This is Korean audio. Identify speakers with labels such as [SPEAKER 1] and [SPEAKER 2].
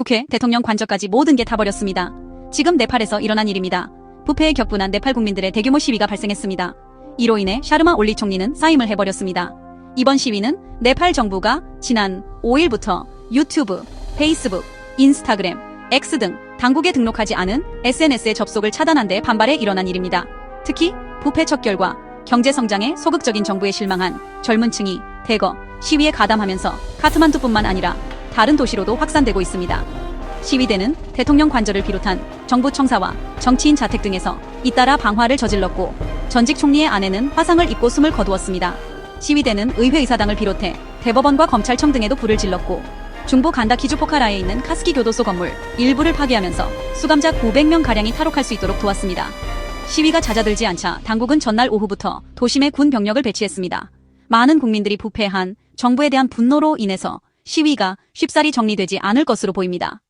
[SPEAKER 1] 국회, 대통령 관저까지 모든 게 다 버렸습니다. 지금 네팔에서 일어난 일입니다. 부패에 격분한 네팔 국민들의 대규모 시위가 발생했습니다. 이로 인해 샤르마 올리 총리는 사임을 해버렸습니다. 이번 시위는 네팔 정부가 지난 5일부터 유튜브, 페이스북, 인스타그램, X 등 당국에 등록하지 않은 SNS의 접속을 차단한 데 반발해 일어난 일입니다. 특히 부패 척결과 경제 성장에 소극적인 정부에 실망한 젊은 층이 대거 시위에 가담하면서 카트만두뿐만 아니라 다른 도시로도 확산되고 있습니다. 시위대는 대통령 관저를 비롯한 정부 청사와 정치인 자택 등에서 잇따라 방화를 저질렀고 전직 총리의 아내는 화상을 입고 숨을 거두었습니다. 시위대는 의회의사당을 비롯해 대법원과 검찰청 등에도 불을 질렀고 중부 간다 키주 포카라에 있는 카스키 교도소 건물 일부를 파괴하면서 수감자 900명 가량이 탈옥할 수 있도록 도왔습니다. 시위가 잦아들지 않자 당국은 전날 오후부터 도심에 군 병력을 배치했습니다. 많은 국민들이 부패한 정부에 대한 분노로 인해서 시위가 쉽사리 정리되지 않을 것으로 보입니다.